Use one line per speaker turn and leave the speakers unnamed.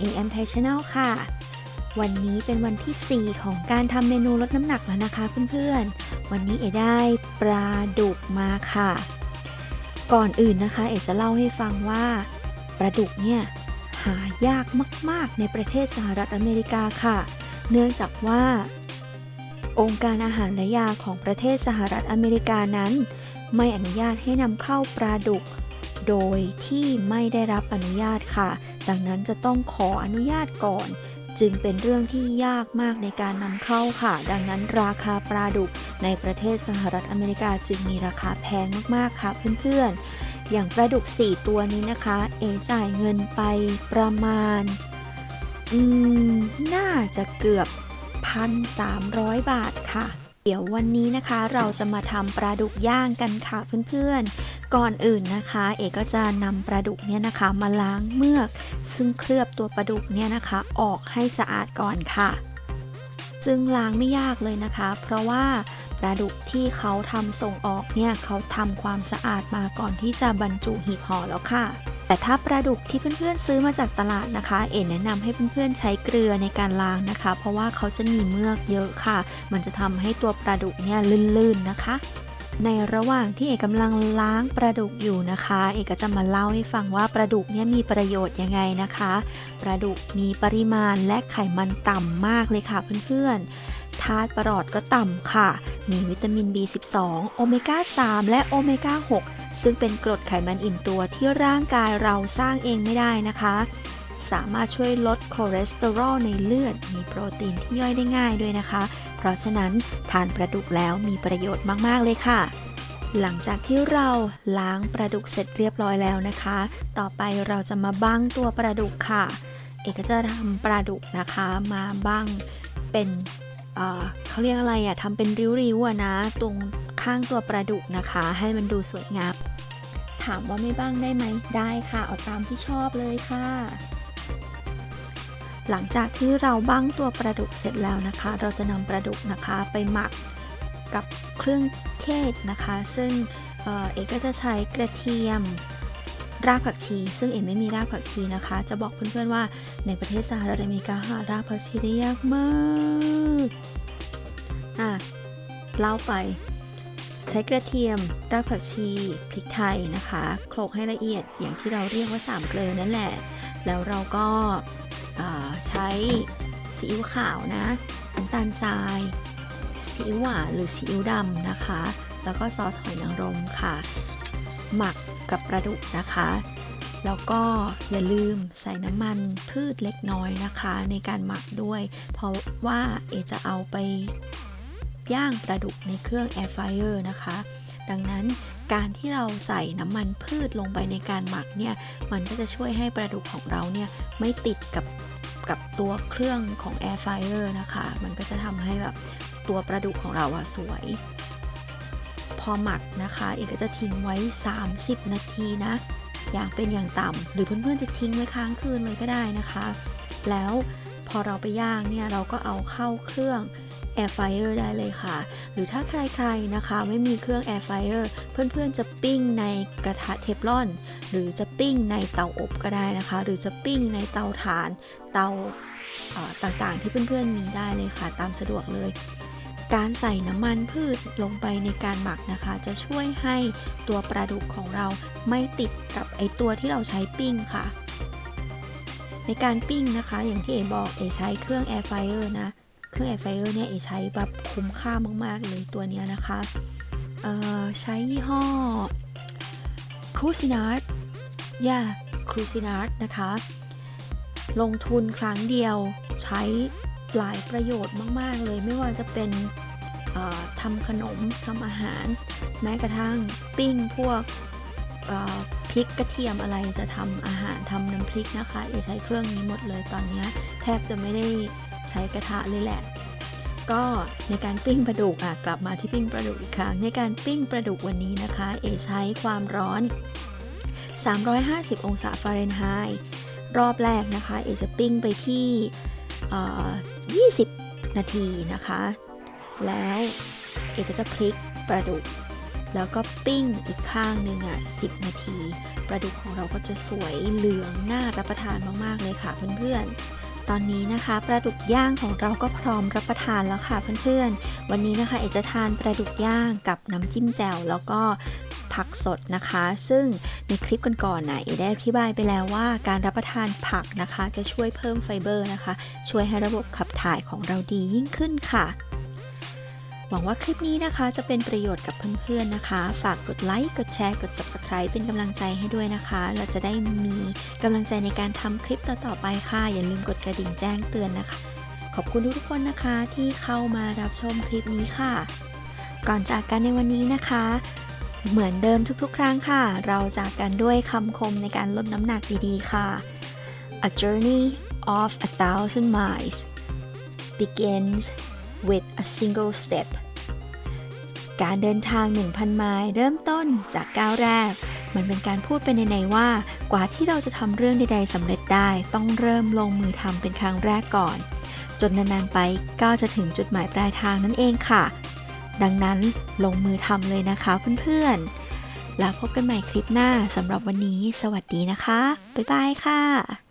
AM Thai Channel ค่ะ วันนี้เป็นวันที่ 4 ของการทำเมนูลดน้ำหนักแล้วนะคะเพื่อนๆ วันนี้เอได้ปลาดุกมาค่ะ ก่อนอื่นนะคะ เอจะเล่าให้ฟังว่าปลาดุกเนี่ยหายากมากๆ ในประเทศสหรัฐอเมริกาค่ะ เนื่องจากว่า องค์การอาหารและยาของประเทศสหรัฐอเมริกานั้น ไม่อนุญาตให้นำเข้าปลาดุก โดยที่ไม่ได้รับอนุญาตค่ะ ดังนั้นจะต้องขออนุญาตก่อน จึงเป็นเรื่องที่ยากมากในการนำเข้าค่ะ ดังนั้นราคาปลาดุกในประเทศสหรัฐอเมริกาจึงมีราคาแพงมากๆค่ะเพื่อนๆ อย่างปลาดุก 4 ตัวนี้นะคะ เอจ่ายเงินไปประมาณ อืม น่าจะเกือบ 1,300 บาทค่ะเดี๋ยววันนี้นะคะเราจะมาทำปลาดุกย่างกันค่ะเพื่อนๆ ก่อนอื่นนะคะ เอกก็จะนำปลาดุกเนี่ยนะคะ มาล้างเมือก ซึ่งเคลือบตัวปลาดุกเนี่ยนะคะ ออกให้สะอาดก่อนค่ะ ซึ่งล้างไม่ยากเลยนะคะ เพราะว่าปลาดุกที่เขาทำส่งออกเนี่ยเขาทำความสะอาดมาก่อนที่จะบรรจุหีบห่อแล้วค่ะ แต่ถ้าปลาดุกที่เพื่อนๆซื้อมาจากตลาดนะคะ เอ็นแนะนำให้เพื่อนๆใช้เกลือในการล้างนะคะ เพราะว่าเขาจะมีเมือกเยอะค่ะ มันจะทำให้ตัวปลาดุกเนี่ยลื่นๆนะคะ ในระหว่างที่เอกกำลังล้างปลาดุกอยู่นะคะ เอกก็จะมาเล่าให้ฟังว่าปลาดุกเนี่ยมีประโยชน์ยังไงนะคะปลาดุกมีปริมาณและไขมันต่ำมากเลยค่ะเพื่อนๆธาตุประหลอดก็ต่ำค่ะ มีวิตามิน B12 โอเมก้า 3 และโอเมก้า 6 ซึ่งเป็นกรดไขมันอิ่มตัวที่ร่างกายเราสร้างเองไม่ได้นะคะ สามารถช่วยลดคอเลสเตอรอลในเลือด มีโปรตีนที่ย่อยได้ง่ายด้วยนะคะ เพราะฉะนั้นทานปลาดุกแล้วมีประโยชน์มากๆเลยค่ะ หลังจากที่เราล้างปลาดุกเสร็จเรียบร้อยแล้วนะคะ ต่อไปเราจะมาบั้งตัวปลาดุกค่ะ เอกจะทำปลาดุกนะคะมาบั้งเป็นเเขาเรียกอะไรอะทำเป็นริ้วๆอะนะ ตรงข้างตัวปลาดุกนะคะ ให้มันดูสวยงามถามว่าไม่บ้างได้ไหมได้ค่ะ เอาตามที่ชอบเลยค่ะ หลังจากที่เราบ้างตัวปลาดุกเสร็จแล้วนะคะ เราจะนำปลาดุกนะคะไปหมักกับเครื่องเทศนะคะ ซึ่งเอเอกก็จะใช้กระเทียมรากผักชี ซึ่งเอกไม่มีรากผักชีนะคะ จะบอกเพื่อนๆว่าในประเทศสหรัฐอเมริกาหารากผักชีได้ยากมากอะเล่าไป ใช้กระเทียมรากผักชีพริกไทยนะคะโขลกให้ละเอียดอย่างที่เราเรียกว่าสามเกลือนั่นแหละ แล้วเราก็ ใช้ซีอิ๊วขาวนะน้ำตาลทรายซีอิ๊วหวานหรือซีอิ๊วดำนะคะ แล้วก็ซอสหอยนางรมค่ะ หมักกับปลาดุกนะคะ แล้วก็อย่าลืมใส่น้ำมันพืชเล็กน้อยนะคะ ในการหมักด้วย เพราะว่าเอจะเอาไปย่างปลาดุกในเครื่อง air fryer นะคะ ดังนั้นการที่เราใส่น้ำมันพืชลงไปในการหมักเนี่ยมันก็จะช่วยให้ปลาดุกของเราเนี่ยไม่ติดกับกับตัวเครื่องของ air fryer นะคะ มันก็จะทำให้แบบตัวปลาดุกของเราอะสวย พอหมักนะคะเอกก็จะทิ้งไว้ 30 นาทีนะ อย่างเป็นอย่างต่ำหรือเพื่อนๆจะทิ้งไว้ค้างคืนเลยก็ได้นะคะ แล้ว พอเราไปย่างเนี่ยเราก็เอาเข้าเครื่อง air fryer ได้เลยค่ะ หรือถ้าใครๆนะคะ ไม่มีเครื่อง air fryer เพื่อนๆจะปิ้งในกระทะเทฟลอน หรือจะปิ้งในเตาอบก็ได้นะคะ หรือจะปิ้งในเตาถ่านเตาเต่างๆที่เพื่อนๆมีได้เลยค่ะ ตามสะดวกเลย การใส่น้ำมันพืชลงไปในการหมักนะคะ จะช่วยให้ตัวปลาดุกของเราไม่ติดกับไอตัวที่เราใช้ปิ้งค่ะ ในการปิ้งนะคะ อย่างที่เอบอกเอใช้เครื่อง air fryer นะ เครื่อง air fryer เนี่ยเอใช้แบบคุ้มค่ามาก ๆ เลยตัวเนี้ยนะคะเออใช้ยี่ห้อ c r u c i n a r d ย่า c r u c i n a r d นะคะ ลงทุนครั้งเดียวใช้หลายประโยชน์มาก ๆ เลยไม่ว่าจะเป็นทำขนมทำอาหาร แม้กระทั่งปิ้งพวก พริกกระเทียมอะไรจะทำอาหารทำน้ำพริกนะคะเอใช้เครื่องนี้หมดเลยตอนนี้แทบจะไม่ได้ใช้กระทะเลยแหละ ก็ในการปิ้งปลาดุกอะกลับมาที่ปิ้งปลาดุกอีกครั้งในการปิ้งปลาดุกวันนี้นะคะ เอใช้ความร้อน 350 องศาฟาเรนไฮต์รอบแรกนะคะ เอจะปิ้งไปที่เอ่อ20 นาทีนะคะ แล้วเอก็จะพลิกปลาดุก แล้วก็ปิ้งอีกข้างหนึ่งอะ10 นาที ปลาดุกของเราก็จะสวยเหลืองน่ารับประทานมากๆเลยค่ะเพื่อนๆ ตอนนี้นะคะปลาดุกย่างของเราก็พร้อมรับประทานแล้วค่ะเพื่อนๆ วันนี้นะคะเอจะทานปลาดุกย่างกับน้ำจิ้มแจ่วแล้วก็ผักสดนะคะ ซึ่งในคลิปก่อนๆนะเอได้อธิบายไปแล้วว่าการรับประทานผักนะคะ จะช่วยเพิ่มไฟเบอร์นะคะ ช่วยให้ระบบขับถ่ายของเราดียิ่งขึ้นค่ะ หวังว่าคลิปนี้นะคะจะเป็นประโยชน์กับเพื่อนๆนะคะ ฝากกดไลค์กดแชร์กด Subscribe เป็นกำลังใจให้ด้วยนะคะ เราจะได้มีกำลังใจในการทำคลิปต่อๆไปค่ะ อย่าลืมกดกระดิ่งแจ้งเตือนนะคะ ขอบคุณทุกๆคนนะคะที่เข้ามารับชมคลิปนี้ค่ะ ก่อนจากกันในวันนี้นะคะ เหมือนเดิมทุกๆ ครั้งค่ะ เราจากกันด้วยคำคมในการลดน้ำหนักดีๆค่ะ A journey of a thousand miles begins with a single step การเดินทาง 1,000 ไมล์เริ่มต้นจากก้าวแรก มันเป็นการพูดไปในๆว่า กว่าที่เราจะทำเรื่องใดๆสำเร็จได้ ต้องเริ่มลงมือทำเป็นครั้งแรกก่อน จนนานๆไปก็จะถึงจุดหมายปลายทางนั่นเองค่ะ ดังนั้นลงมือทำเลยนะคะเพื่อนๆ แล้วพบกันใหม่คลิปหน้าสำหรับวันนี้ สวัสดีนะคะ บ๊ายบายค่ะ